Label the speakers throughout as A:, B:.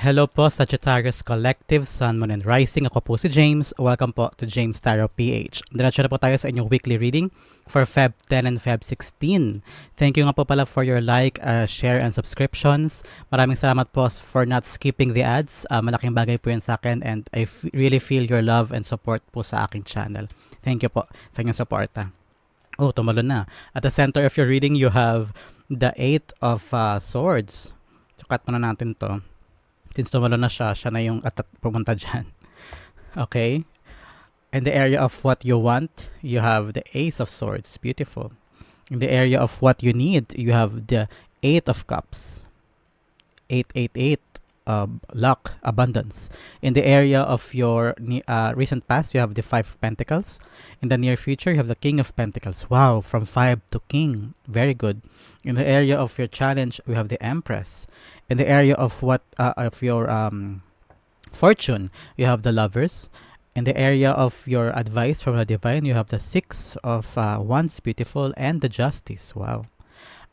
A: Hello po Sagittarius Collective, Sun, Moon, and Rising. Ako po si James. Welcome po to James Tarot PH. Diretso na po tayo sa inyong weekly reading for Feb 10 and Feb 16. Thank you nga po pala for your like, uh, share, and subscriptions. Maraming salamat po for not skipping the ads. Uh, malaking bagay po yan sa akin and I really feel your love and support po sa aking channel. Thank you po sa inyong suporta. Oh, tumalon na. At the center of your reading, you have the Eight of uh, Swords. So, cut muna natin to. Since tumalo na siya, siya na yung at pumunta dyan. Okay? In the area of what you want, you have the Ace of Swords. Beautiful. In the area of what you need, you have the Eight of Cups. 888. Uh, luck, abundance. In the area of your uh, recent past, you have the Five of Pentacles. In the near future, you have the King of Pentacles. Wow, from five to King. Very good. In the area of your challenge, we have the Empress. In the area of what uh, of your um, fortune, you have the Lovers. In the area of your advice from the Divine, you have the Six of uh, Wands, beautiful, and the Justice. Wow.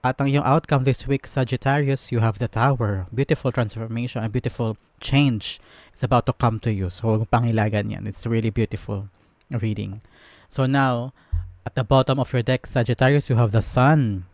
A: At ang iyong outcome this week, Sagittarius, you have the Tower. Beautiful transformation, a beautiful change is about to come to you. So, pangilagan yan. It's really beautiful reading. So now, at the bottom of your deck, Sagittarius, you have the Sun.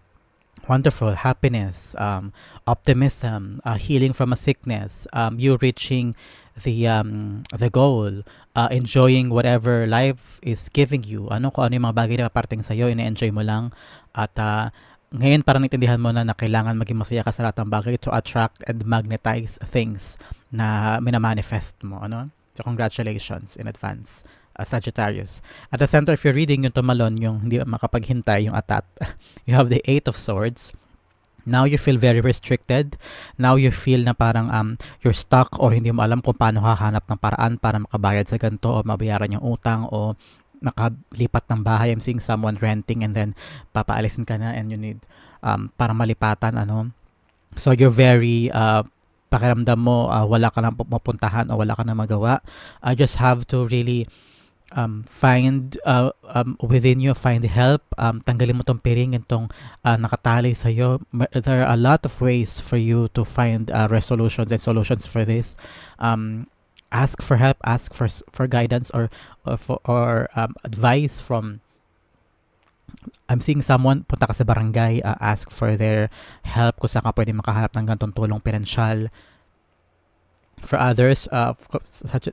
A: Wonderful happiness, um, optimism, uh, healing from a sickness, um, you reaching the um, the goal, uh, enjoying whatever life is giving you. Ano kung ano yung mga bagay na parating sa iyo, ine-enjoy mo lang at uh, ngayon parang naintindihan mo na na kailangan maging masaya ka sa lahat ng bagay to attract and magnetize things na minamanifest mo. Ano? So congratulations in advance. Uh, Sagittarius. At the center of your reading, yung tumalon, yung hindi makapaghintay, yung atat. You have the Eight of Swords. Now you feel very restricted. Now you feel na parang um, you're stuck o hindi mo alam kung paano hahanap ng paraan para makabayad sa ganito o mabayaran yung utang o makalipat ng bahay. I'm seeing someone renting and then papaalisin ka na and you need um, para malipatan ano. So you're very uh, pakiramdam mo uh, wala ka nang mapuntahan o wala ka nang magawa. I just have to really um, find uh, um, within you, find help, um, tanggalin mo tong piring, itong uh, nakatali sa iyo. There are a lot of ways for you to find uh, resolutions and solutions for this. Um, ask for help, ask for for guidance or or, for, or um, advice from I'm seeing someone, punta ka sa barangay, uh, ask for their help kung saan ka pwede makahanap ng ganitong tulong pinansyal. For others, uh,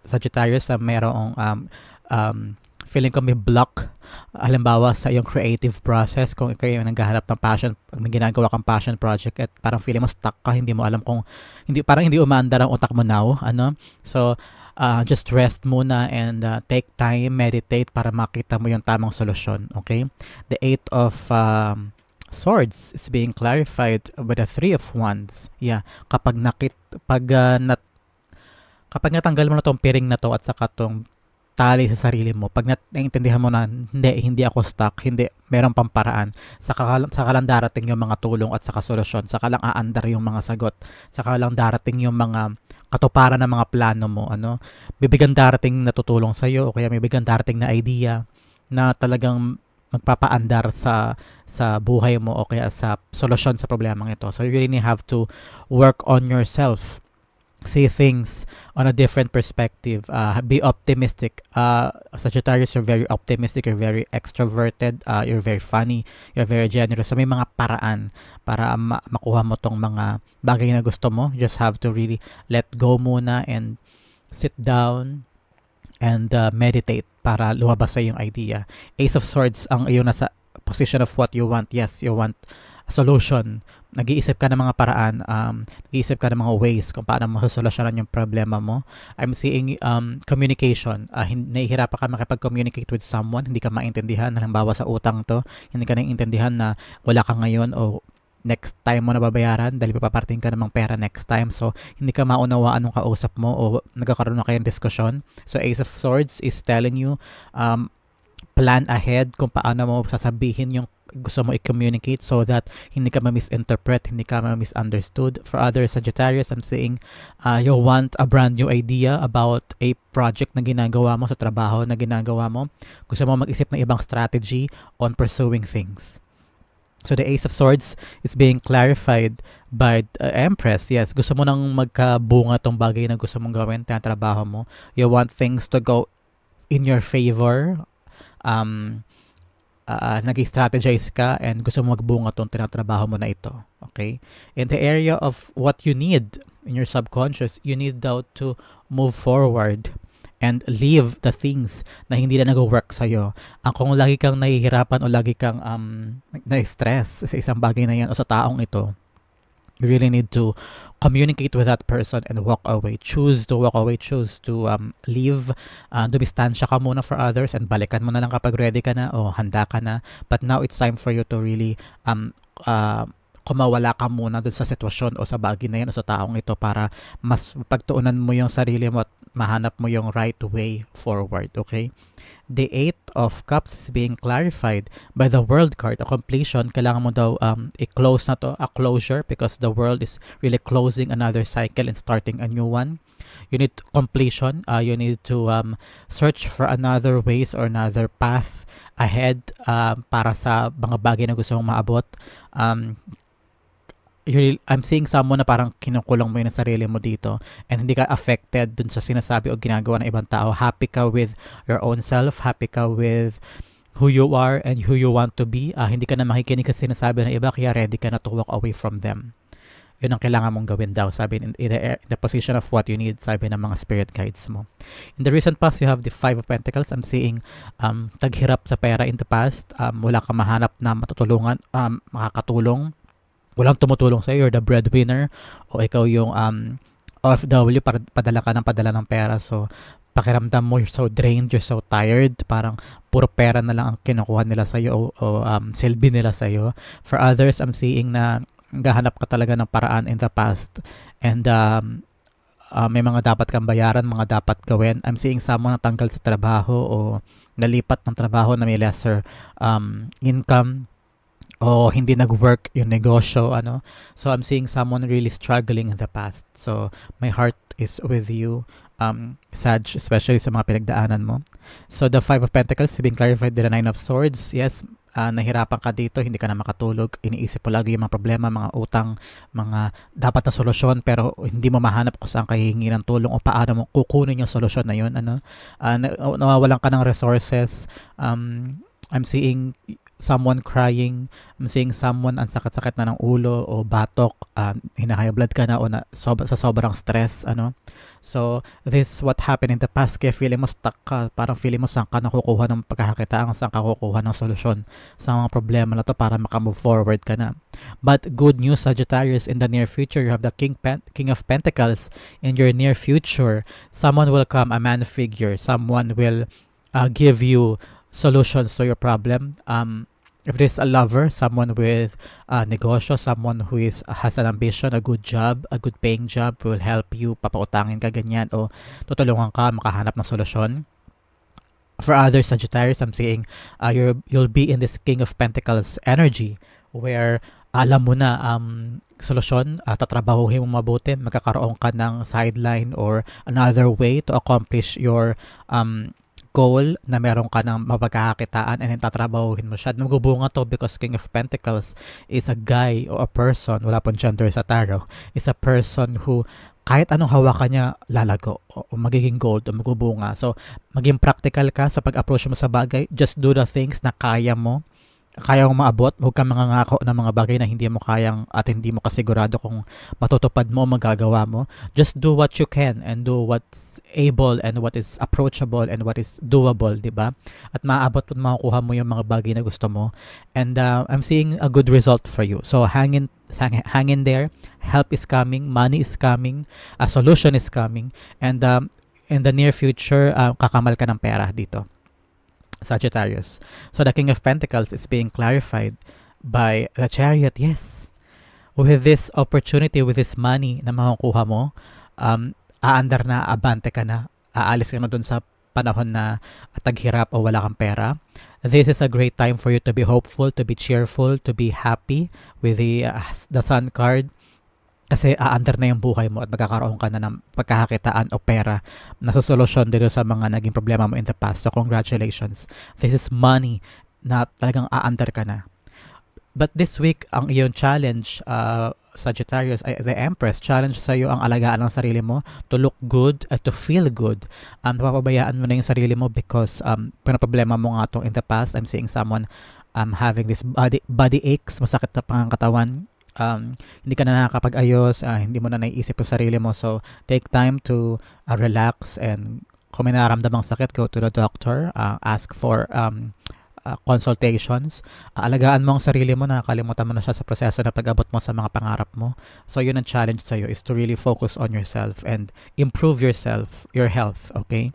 A: Sagittarius, uh, mayroong um, um, feeling ko may block halimbawa sa iyong creative process kung ikaw yung naghahanap ng passion pag may ginagawa kang passion project at parang feeling mo stuck ka hindi mo alam kung hindi parang hindi umaandar ang utak mo now ano? So uh, just rest muna and uh, take time meditate para makita mo yung tamang solusyon okay? The eight of um, swords is being clarified with the three of wands. Yeah kapag nakit pag uh, nat kapag natanggal mo na tong piring na to at saka tong tali sa sarili mo, pag naiintindihan mo na hindi, hindi ako stuck, hindi, meron pang paraan, saka, saka lang darating yung mga tulong at saka solusyon, saka lang aandar yung mga sagot, saka lang darating yung mga katuparan ng mga plano mo, ano, bibigyan darating na tutulong sa iyo o kaya may bigyan darating na idea na talagang magpapaandar sa sa buhay mo o kaya sa solusyon sa problema ito. So you really have to work on yourself see things on a different perspective. Uh, be optimistic. Uh, Sagittarius, you're very optimistic. You're very extroverted. Uh, you're very funny. You're very generous. So may mga paraan para ma- makuha mo tong mga bagay na gusto mo. You just have to really let go muna and sit down and uh, meditate para lumabas sa yung idea. Ace of Swords ang iyong nasa position of what you want. Yes, you want solution. Nag-iisip ka ng mga paraan, um, nag-iisip ka ng mga ways kung paano masosolusyonan yung problema mo. I'm seeing um, communication. Uh, nahihirapan ka makipag-communicate with someone, hindi ka maintindihan. Halimbawa sa utang to, hindi ka naiintindihan na wala ka ngayon o next time mo na babayaran dahil papaparating ka namang pera next time. So, hindi ka maunawaan ng kausap mo o nagkakaroon na kayong diskusyon. So, Ace of Swords is telling you um, plan ahead kung paano mo sasabihin yung gusto mo i-communicate so that hindi ka ma-misinterpret, hindi ka ma-misunderstood. For other Sagittarius, I'm saying uh, you want a brand new idea about a project na ginagawa mo sa trabaho na ginagawa mo. Gusto mo mag-isip ng ibang strategy on pursuing things. So the Ace of Swords is being clarified by uh, Empress. Yes, gusto mo nang magkabunga tong bagay na gusto mong gawin, trabaho mo. You want things to go in your favor. Um, uh, nag-strategize ka and gusto mo magbunga tong tinatrabaho mo na ito. Okay? In the area of what you need in your subconscious, you need daw to move forward and leave the things na hindi na nag-work sa'yo. Ang kung lagi kang nahihirapan o lagi kang um, na-stress sa isang bagay na yan o sa taong ito, you really need to communicate with that person and walk away. Choose to walk away. Choose to um, leave. Uh, dumistansya ka muna for others and balikan mo na lang kapag ready ka na o handa ka na. But now it's time for you to really um, uh, kumawala ka muna dun sa sitwasyon o sa bagay na yan o sa taong ito para mas pagtuunan mo yung sarili mo at mahanap mo yung right way forward, okay? The Eight of Cups is being clarified by the World card. A completion, kailangan mo daw um, i-close na to, a closure because the world is really closing another cycle and starting a new one. You need completion. Uh, you need to um, search for another ways or another path ahead um, para sa mga bagay na gusto mong maabot. Um, you're, I'm seeing someone na parang kinukulong mo yung sarili mo dito and hindi ka affected dun sa sinasabi o ginagawa ng ibang tao. Happy ka with your own self, happy ka with who you are and who you want to be. Uh, hindi ka na makikinig sa sinasabi ng iba kaya ready ka na to walk away from them. Yun ang kailangan mong gawin daw, sabi in, in, the, in the position of what you need, sabi ng mga spirit guides mo. In the recent past, you have the Five of Pentacles. I'm seeing um, taghirap sa pera in the past. Um, wala ka mahanap na matutulungan, um, makakatulong walang tumutulong sa iyo, you're the breadwinner o ikaw yung um, OFW, padala ka ng padala ng pera. So, pakiramdam mo, you're so drained, you're so tired, parang puro pera na lang ang kinukuha nila sa iyo o, o um, silbi nila sa iyo. For others, I'm seeing na gahanap ka talaga ng paraan in the past and um, uh, may mga dapat kang bayaran, mga dapat gawin. I'm seeing someone na tanggal sa trabaho o nalipat ng trabaho na may lesser um, income o hindi nag-work yung negosyo ano so i'm seeing someone really struggling in the past so my heart is with you um Sag especially sa mga pinagdaanan mo so the five of pentacles being clarified the nine of swords yes uh, nahirapan ka dito, hindi ka na makatulog, iniisip mo lagi yung mga problema, mga utang, mga dapat na solusyon pero hindi mo mahanap kung saan ka hihingi ng tulong o paano mo kukunin yung solusyon na yun. Ano? Uh, nawawalan ka ng resources. Um, I'm seeing someone crying, I'm seeing someone ang sakit-sakit na ng ulo o batok, um, hinahigh blood ka na o na, sob- sa sobrang stress, ano. So, this what happened in the past, kaya feeling mo stuck ka, parang feeling mo saan ka nakukuha ng pagkakakitaan, saan ka kukuha ng solusyon sa mga problema na to para makamove forward ka na. But good news, Sagittarius, in the near future, you have the King, Pen- King of Pentacles in your near future. Someone will come, a man figure, someone will uh, give you solutions to your problem. Um, if there's a lover, someone with a negosyo, someone who is has an ambition, a good job, a good paying job will help you, papautangin ka ganyan o tutulungan ka makahanap ng solusyon. For other Sagittarius, I'm saying uh, you're, you'll be in this King of Pentacles energy where alam mo na um, solusyon, uh, tatrabahuhin mo mabuti, magkakaroon ka ng sideline or another way to accomplish your um, goal na meron ka ng mapagkakakitaan and then tatrabahuhin mo siya. Nagubunga to because King of Pentacles is a guy or a person, wala pong gender sa tarot, is a person who kahit anong hawakan niya, lalago o magiging gold o magubunga. So, maging practical ka sa pag-approach mo sa bagay. Just do the things na kaya mo kaya mong maabot, huwag kang mangangako ng mga bagay na hindi mo kayang at hindi mo kasigurado kung matutupad mo o magagawa mo. Just do what you can and do what's able and what is approachable and what is doable, di ba? At maabot at makukuha mo yung mga bagay na gusto mo. And uh, I'm seeing a good result for you. So hang in, hang, hang in there. Help is coming. Money is coming. A solution is coming. And um, in the near future, uh, kakamal ka ng pera dito. Sagittarius. So the King of Pentacles is being clarified by the Chariot. Yes. With this opportunity, with this money na makukuha mo, um, aandar na, abante ka na, aalis ka na dun sa panahon na taghirap o wala kang pera. This is a great time for you to be hopeful, to be cheerful, to be happy with the, uh, the Sun card kasi aandar na yung buhay mo at magkakaroon ka na ng pagkakakitaan o pera na sosolusyon dito sa mga naging problema mo in the past. So, congratulations. This is money na talagang aandar ka na. But this week, ang iyong challenge, uh, Sagittarius, ay the Empress, challenge sa'yo ang alagaan ng sarili mo to look good at to feel good. Um, napapabayaan mo na yung sarili mo because um, problema mo nga to in the past. I'm seeing someone um, having this body, body aches, masakit na pangangatawan, um, hindi ka na nakakapag-ayos, uh, hindi mo na naiisip yung sarili mo. So, take time to uh, relax and kung may nararamdamang sakit, go to the doctor, uh, ask for um, uh, consultations. Uh, alagaan mo ang sarili mo, nakakalimutan mo na siya sa proseso na pag-abot mo sa mga pangarap mo. So yun ang challenge sa'yo is to really focus on yourself and improve yourself, your health, okay?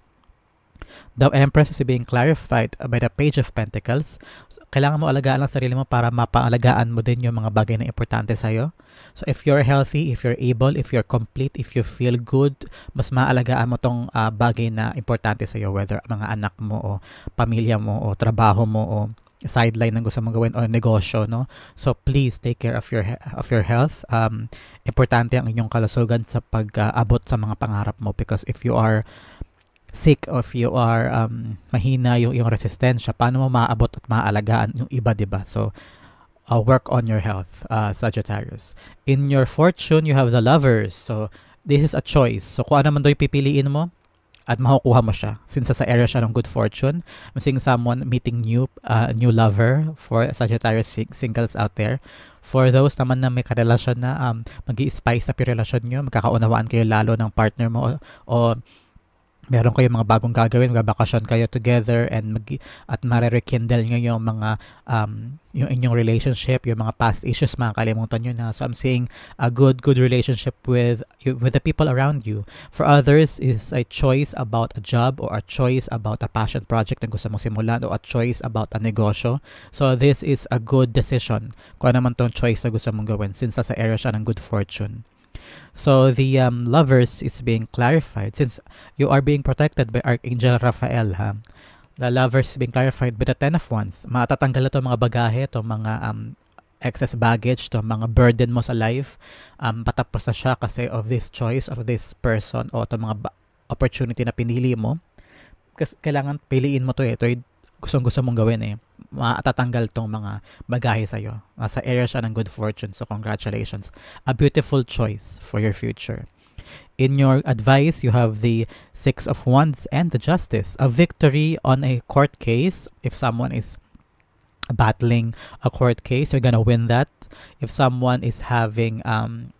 A: The Empress is being clarified by the Page of Pentacles. So, kailangan mo alagaan ang sarili mo para mapaalagaan mo din yung mga bagay na importante sa'yo. So if you're healthy, if you're able, if you're complete, if you feel good, mas maalagaan mo tong uh, bagay na importante sa'yo, whether mga anak mo o pamilya mo o trabaho mo o sideline ng gusto mong gawin o negosyo, no? So please take care of your of your health. Um, importante ang inyong kalusugan sa pag-abot uh, sa mga pangarap mo because if you are sick or if you are um, mahina yung, yung resistensya, paano mo maaabot at maaalagaan yung iba, di ba? So, uh, work on your health, uh, Sagittarius. In your fortune, you have the lovers. So, this is a choice. So, kung ano man doon pipiliin mo, at makukuha mo siya since sa area siya ng good fortune. I'm seeing someone meeting new uh, new lover for Sagittarius sing- singles out there. For those naman na may karelasyon na um, mag spice up yung relasyon nyo, magkakaunawaan kayo lalo ng partner mo o, o meron kayo mga bagong gagawin, magbabakasyon kayo together and mag at mare-rekindle nyo yung mga um, yung inyong relationship, yung mga past issues, makakalimutan nyo na. So I'm seeing a good, good relationship with with the people around you. For others, is a choice about a job or a choice about a passion project na gusto mong simulan or a choice about a negosyo. So this is a good decision kung ano man tong choice na gusto mong gawin since sa area siya ng good fortune. So the um, lovers is being clarified since you are being protected by Archangel Raphael. Ha? The lovers being clarified by the Ten of Wands. Matatanggal ito mga bagahe, to mga um, excess baggage, to mga burden mo sa life. Um, patapos na siya kasi of this choice of this person o to mga opportunity na pinili mo. Kasi kailangan piliin mo to eh. Ito gustong gusto mong gawin eh matatanggal tong mga bagahe sa'yo. Nasa area siya ng good fortune. So, congratulations. A beautiful choice for your future. In your advice, you have the Six of Wands and the Justice. A victory on a court case. If someone is battling a court case, you're gonna win that. If someone is having um,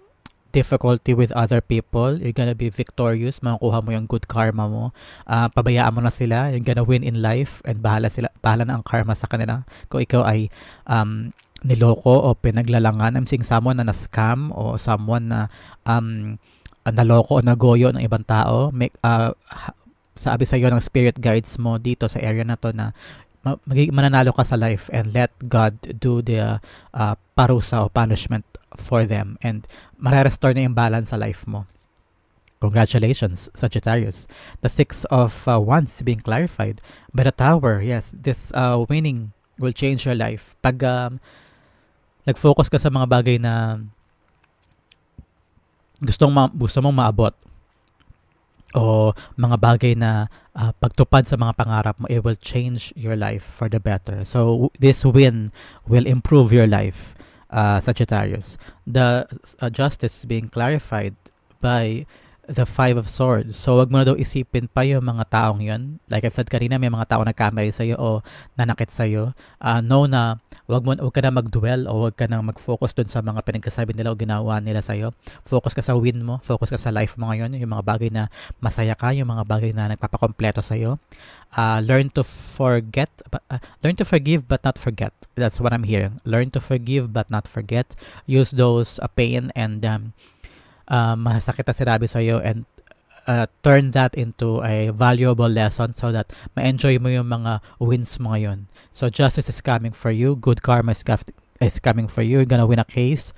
A: difficulty with other people, you're gonna be victorious, makukuha mo yung good karma mo. Uh, pabayaan mo na sila, you're gonna win in life and bahala sila, bahala na ang karma sa kanila. Kung ikaw ay um, niloko o pinaglalangan, I'm seeing someone na na-scam o someone na um, naloko o nagoyo ng ibang tao, make, uh, sabi sa iyo ng spirit guides mo dito sa area na to na mananalo ka sa life and let God do the uh, parusa o punishment for them and marerestore na yung balance sa life mo. Congratulations, Sagittarius. The Six of uh, Wands being clarified by the Tower. Yes, this uh, winning will change your life. Pag um, nag-focus ka sa mga bagay na gustong ma- gusto mong maabot o mga bagay na uh, pagtupad sa mga pangarap mo, it will change your life for the better. So, this win will improve your life uh, Sagittarius. The uh, justice being clarified by the Five of Swords. So, wag mo na daw isipin pa yung mga taong yun. Like I've said kanina, may mga tao nagkamali sa'yo o nanakit sa'yo. Uh, know na wag mo wag ka na mag-dwell o wag ka na mag-focus dun sa mga pinagkasabi nila o ginawa nila sa'yo. Focus ka sa win mo. Focus ka sa life mo ngayon. Yung mga bagay na masaya ka, yung mga bagay na nagpapakompleto sa'yo. Uh, learn to forget, uh, learn to forgive but not forget. That's what I'm hearing. Learn to forgive but not forget. Use those uh, pain and um, uh, masakit na sinabi sa'yo and uh, turn that into a valuable lesson so that ma-enjoy mo yung mga wins mo ngayon. So justice is coming for you. Good karma is, is coming for you. You're gonna win a case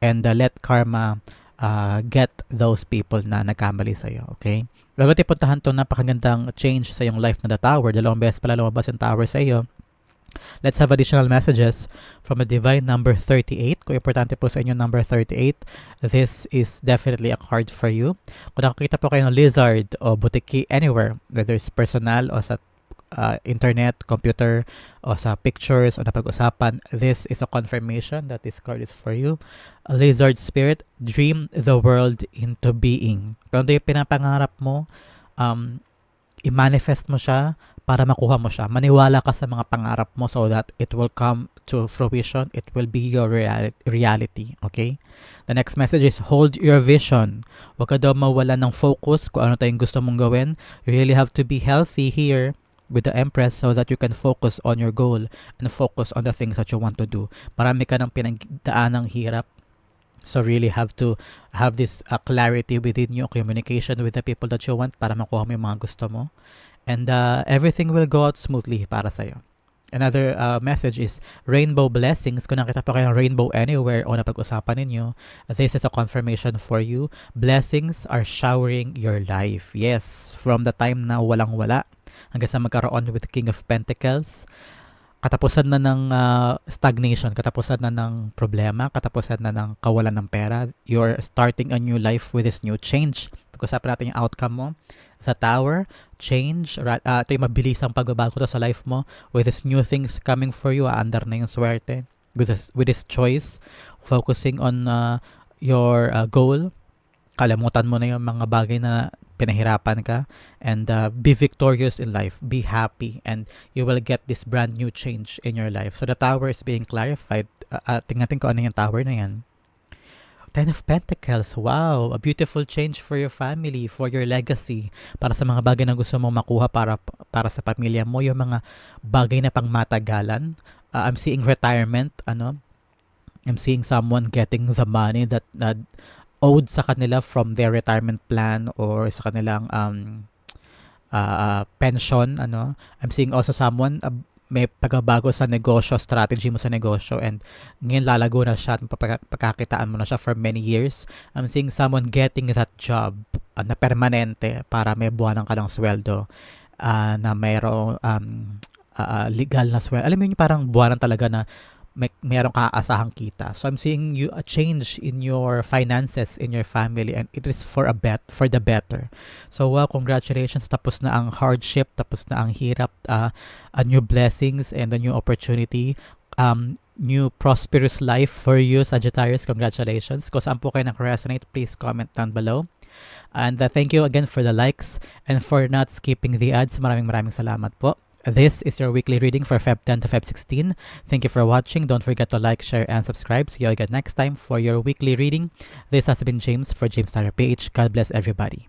A: and uh, let karma uh, get those people na nagkamali sa'yo. Okay? Bago tayo puntahan to napakagandang change sa yung life na the tower. Dalawang beses pala lumabas yung tower sa iyo Let's have additional messages from a divine number 38. Kung importante po sa inyo number 38, this is definitely a card for you. Kung nakakita po kayo ng lizard o butiki anywhere, whether it's personal o sa uh, internet, computer, o sa pictures o napag-usapan, this is a confirmation that this card is for you. A lizard spirit, dream the world into being. Kung ano yung pinapangarap mo, um, i-manifest mo siya para makuha mo siya. Maniwala ka sa mga pangarap mo so that it will come to fruition. It will be your reali- reality. Okay? The next message is hold your vision. Huwag ka daw mawala ng focus kung ano tayong gusto mong gawin. You really have to be healthy here with the Empress so that you can focus on your goal and focus on the things that you want to do. Marami ka ng pinagdaan ng hirap. So really have to have this uh, clarity within you, communication with the people that you want para makuha mo yung mga gusto mo. And uh, everything will go out smoothly para sa'yo. Another uh, message is rainbow blessings. Kung nakita pa kayo ng rainbow anywhere o napag-usapan ninyo, this is a confirmation for you. Blessings are showering your life. Yes, from the time na walang-wala hanggang sa magkaroon with King of Pentacles, katapusan na ng uh, stagnation, katapusan na ng problema, katapusan na ng kawalan ng pera. You're starting a new life with this new change. Pag-usapan natin yung outcome mo. The Tower, change, uh, ito yung mabilisang pagbabago sa life mo with this new things coming for you, aandar na yung swerte. With this, with this choice, focusing on uh, your uh, goal, kalimutan mo na yung mga bagay na pinahirapan ka and uh, be victorious in life. Be happy and you will get this brand new change in your life. So the tower is being clarified. Uh, tingnan kung ano yung tower na yan Ten of Pentacles, wow, a beautiful change for your family, for your legacy, para sa mga bagay na gusto mong makuha para para sa pamilya mo, yung mga bagay na pangmatagalan. Uh, I'm seeing retirement, ano? I'm seeing someone getting the money that, that owed sa kanila from their retirement plan or sa kanilang um, uh, pension ano I'm seeing also someone uh, may pagbabago sa negosyo strategy mo sa negosyo and ngayon lalago na siya at pagkakitaan mo na siya for many years. I'm seeing someone getting that job uh, na permanente para may buwanan ka ng sweldo uh, na mayroong um, uh, legal na sweldo. Alam mo yun parang buwanan talaga na may meron ka aasahang kita. So I'm seeing you a change in your finances in your family and it is for a bet for the better. So well, congratulations tapos na ang hardship, tapos na ang hirap, uh, a new blessings and a new opportunity. Um new prosperous life for you Sagittarius. Congratulations. Kung saan po kayo nag-resonate, please comment down below. And uh, thank you again for the likes and for not skipping the ads. Maraming maraming salamat po. This is your weekly reading for Feb 10 to Feb 16. Thank you for watching. Don't forget to like, share, and subscribe. See you again next time for your weekly reading. This has been James for James Tyler PH. God bless everybody.